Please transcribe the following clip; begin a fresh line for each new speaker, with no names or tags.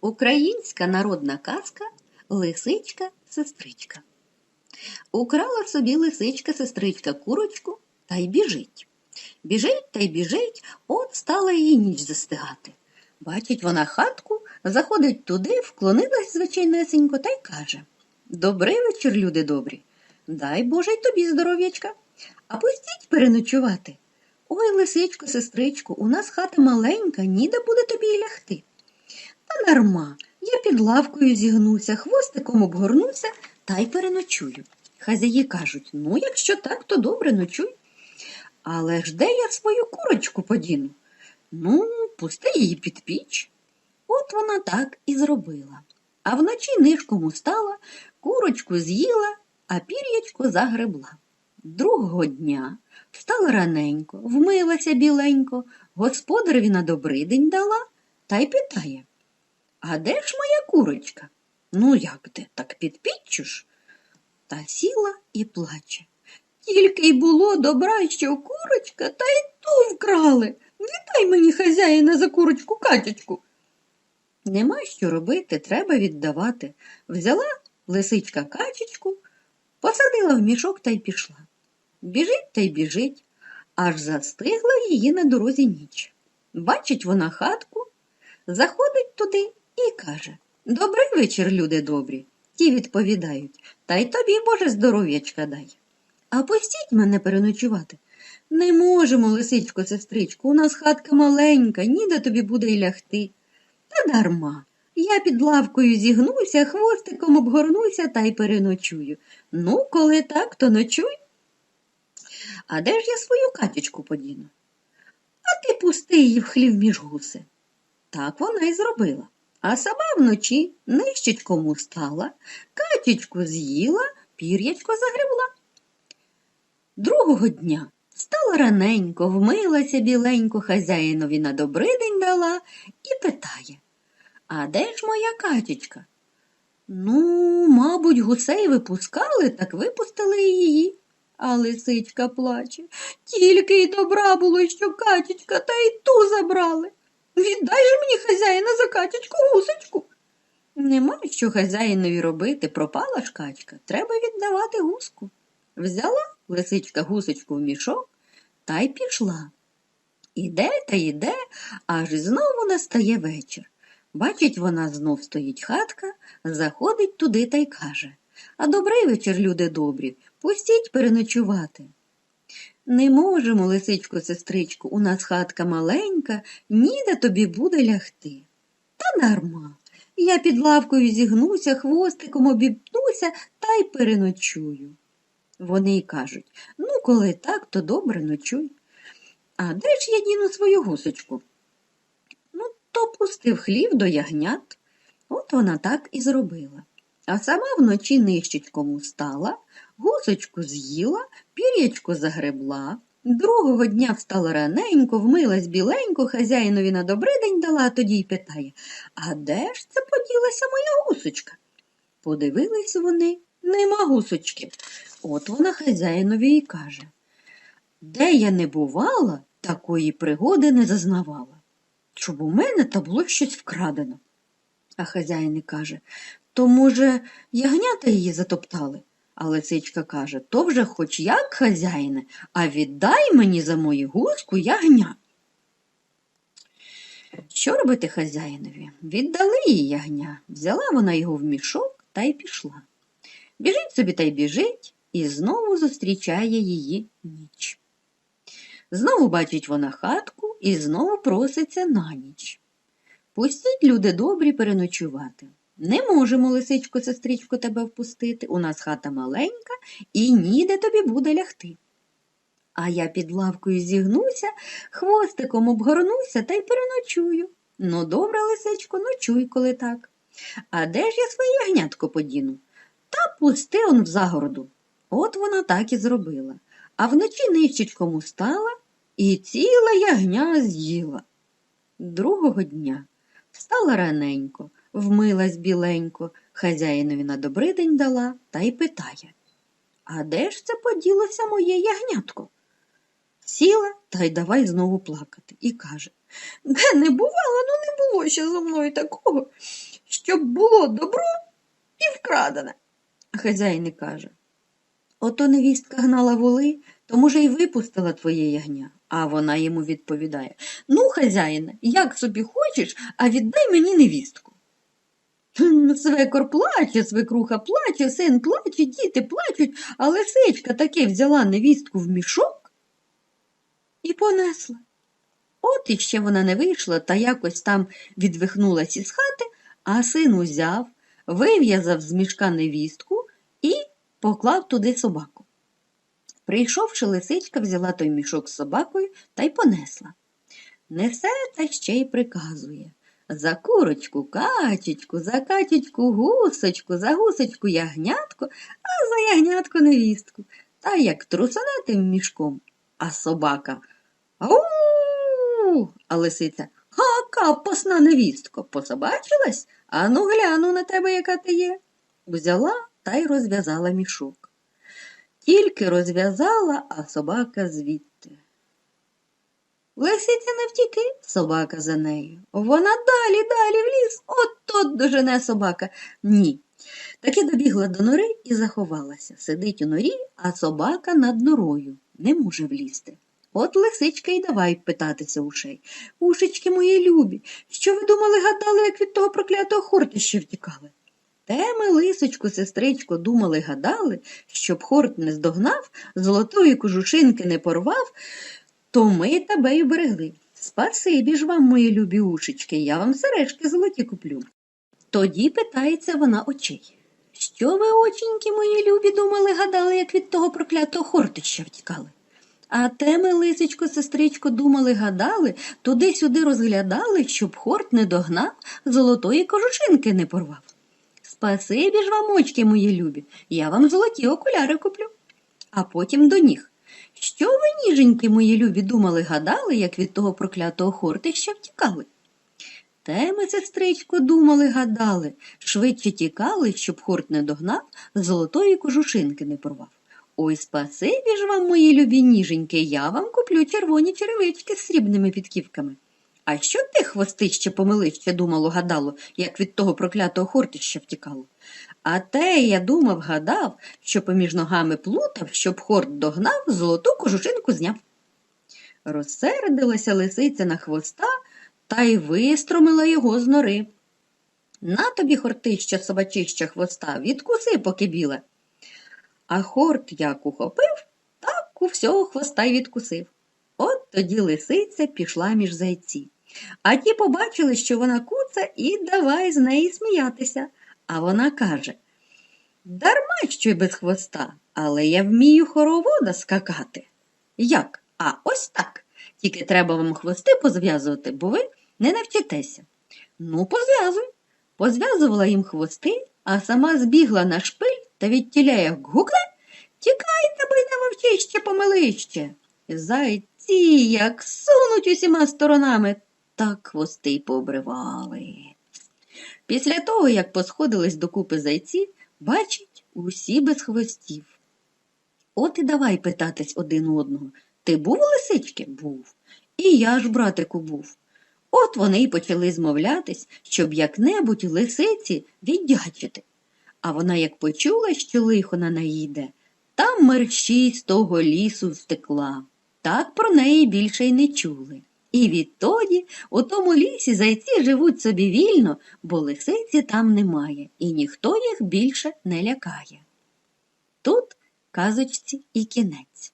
Українська народна казка Лисичка-сестричка. Украла собі лисичка-сестричка курочку та й біжить. Біжить та й біжить, от стала її ніч застигати. Бачить вона хатку, заходить туди, вклонилась звичайнесенько та й каже Добрий вечір, люди добрі. Дай Боже й тобі здоров'ячка. А пустіть переночувати. Ой, лисичко, сестричко, у нас хата маленька, ніде буде тобі й лягти. Та дарма, я під лавкою зігнуся, хвостиком обгорнуся та й переночую. Хазяї кажуть, ну, якщо так, то добре ночуй. Але ж де я свою курочку подіну? Ну, пусти її під піч. От вона так і зробила. А вночі нишком устала, курочку з'їла, а пір'ячко загребла. Другого дня встала раненько, вмилася біленько, господареві на добрий день дала та й питає. А де ж моя курочка? Ну, як де, так під піччю ж? Та сіла і плаче. Тільки й було добра, що курочка, та й ту вкрали. Віддай мені хазяїна за курочку катючку. Нема що робити, треба віддавати. Взяла лисичка качечку, посадила в мішок та й пішла. Біжить та й біжить, аж застигла її на дорозі ніч. Бачить вона хатку, заходить туди і каже Добрий вечір, люди добрі. Ті відповідають, та й тобі, Боже, здоров'ячка дай. А пустіть мене переночувати. Не можемо, лисичко, сестричко, у нас хатка маленька, ніде тобі буде й лягти. Та дарма. Я під лавкою зігнуся, хвостиком обгорнуся та й переночую. Ну, коли так, то ночуй. А де ж я свою катючку подіну? А ти пусти її в хлів між гуси. Так вона й зробила. А сама вночі нищечком стала, катючку з'їла, пір'ячко загребла. Другого дня стала раненько, вмилася біленько, хазяїнові на добрий день дала і питає А де ж моя катючка? Ну, мабуть, гусей випускали, так випустили її. А лисичка плаче. Тільки й добра було, що катючка, та й ту забрали. Віддай же мені хазяїна за катючку гусочку. Нема що хазяїнові робити, пропала ж качка, треба віддавати гуску. Взяла лисичка гусочку в мішок та й пішла. Іде та йде, аж знову настає вечір. Бачить, вона знов стоїть хатка, заходить туди та й каже А добрий вечір, люди добрі, пустіть переночувати. Не можемо, лисичко, сестричко, у нас хатка маленька, ніде тобі буде лягти. Та дарма. Я під лавкою зігнуся, хвостиком обіпнуся та й переночую. Вони й кажуть ну, коли так, то добре ночуй. А де ж я діну свою гусочку? Ну, то пустив хлів до ягнят. От вона так і зробила. А сама вночі нищечком устала, гусочку з'їла, пір'ячко загребла. Другого дня встала раненько, вмилась біленько, хазяїнові на добрий день дала, а тоді й питає А де ж це поділася моя гусочка? Подивились вони, нема гусочки. От вона хазяїнові й каже Де я не бувала, такої пригоди не зазнавала. Щоб у мене та було щось вкрадено. А хазяїн каже то, може, ягнята її затоптали? А лисичка каже то вже хоч як, хазяїне, а віддай мені за мою гуску ягня. Що робити хазяїнові? Віддали їй ягня. Взяла вона його в мішок та й пішла. Біжить собі та й біжить і знову зустрічає її ніч. Знову бачить вона хатку і знову проситься на ніч. Пустіть, люди добрі, переночувати. Не можемо, лисичко, сестричко, тебе впустити. У нас хата маленька і ніде тобі буде лягти. А я під лавкою зігнуся, хвостиком обгорнуся та й переночую. Ну, добре, лисичко, ночуй, коли так. А де ж я своє ягнятко подіну? Та пусти он в загороду. От вона так і зробила. А вночі нищечком устала і ціла ягня з'їла. Другого дня встала раненько, вмилась біленько, хазяїнові на добрий день дала та й питає А де ж це поділося моє ягнятко? Сіла та й давай знову плакати і каже Де не бувало, ну не було ще зо мною такого, щоб було добро і вкрадене. Хазяїн і каже. Ото невістка гнала воли, то, може, й випустила твоє ягня. А вона йому відповідає Ну, хазяїне, як собі хочеш, а віддай мені невістку. «Хм, Свекор плаче, свекруха плаче, син плаче, діти плачуть, а лисичка таки взяла невістку в мішок і понесла. От іще вона не вийшла та якось там відвихнулась із хати, а син узяв, вив'язав з мішка невістку і поклав туди собаку. Прийшовши, лисичка взяла той мішок з собакою та й понесла. Несе та ще й приказує. За курочку качечку, за качечку гусочку, за гусочку ягнятку, а за ягнятку невістку. Та як трусане тим мішком, а собака Ау! А лисиця Га, капосна невістко, пособачилась? Ану гляну на тебе, яка ти є. Взяла та й розв'язала мішок. Тільки розв'язала, а собака звідти. Лисиця не втіки, собака за нею. Вона далі, далі в ліс, от тут дожене собака. Ні. Таки добігла до нори і заховалася. Сидить у норі, а собака над норою. Не може влізти. От лисичка й давай питатися ушей. Ушечки мої любі, що ви думали, гадали, як від того проклятого хортища втікали? Те ми, лисочку, сестричко, думали, гадали, щоб хорт не здогнав, золотої кожушинки не порвав, то ми тебе й берегли. Спасибі ж вам, мої любі ушечки, я вам сережки золоті куплю. Тоді питається вона очей. Що ви, оченьки мої любі, думали, гадали, як від того проклятого хортища втікали? А те ми, лисичко, сестричко, думали, гадали, туди-сюди розглядали, щоб хорт не догнав, золотої кожушинки не порвав. Спасибі ж вам, очки мої любі, я вам золоті окуляри куплю. А потім до ніг. Що ви, ніженьки мої любі, думали, гадали, як від того проклятого хортища втікали? Те ми, сестричко, думали, гадали, швидше тікали, щоб хорт не догнав, золотої кожушинки не порвав. Ой, спасибі ж вам, мої любі ніженьки, я вам куплю червоні черевички з срібними підківками. А що ти, хвостище помилище, думало, гадало, як від того проклятого хортища втікало? А те я думав, гадав, що поміж ногами плутав, щоб хорт догнав, золоту кожушинку зняв. Розсердилася лисиця на хвоста та й вистромила його з нори. На тобі, хортища, собачища хвоста, відкуси, поки біле. А хорт як ухопив, так у всього хвоста й відкусив. От тоді лисиця пішла між зайці. А ті побачили, що вона куца, і давай з неї сміятися. А вона каже Дарма що й без хвоста, але я вмію хоровода скакати. Як? А ось так. Тільки треба вам хвости позв'язувати, бо ви не навчитеся. Ну, позв'язуй. Позв'язувала їм хвости, а сама збігла на шпиль та відтіля як гукне Тікайте, бо не вовчище помилище. Зайці, як сунуть усіма сторонами, так хвости й пообривали. Після того, як посходились докупи зайці, бачить, усі без хвостів. От і давай питатись один одного. Ти був у лисички? Був. І я ж, братику, був. От вони й почали змовлятись, щоб як-небудь лисиці віддячити. А вона як почула, що лихо на неї йде, там мерщій з того лісу втекла. Так про неї більше й не чули. І відтоді у тому лісі зайці живуть собі вільно, бо лисиці там немає, і ніхто їх більше не лякає. Тут казочці і кінець.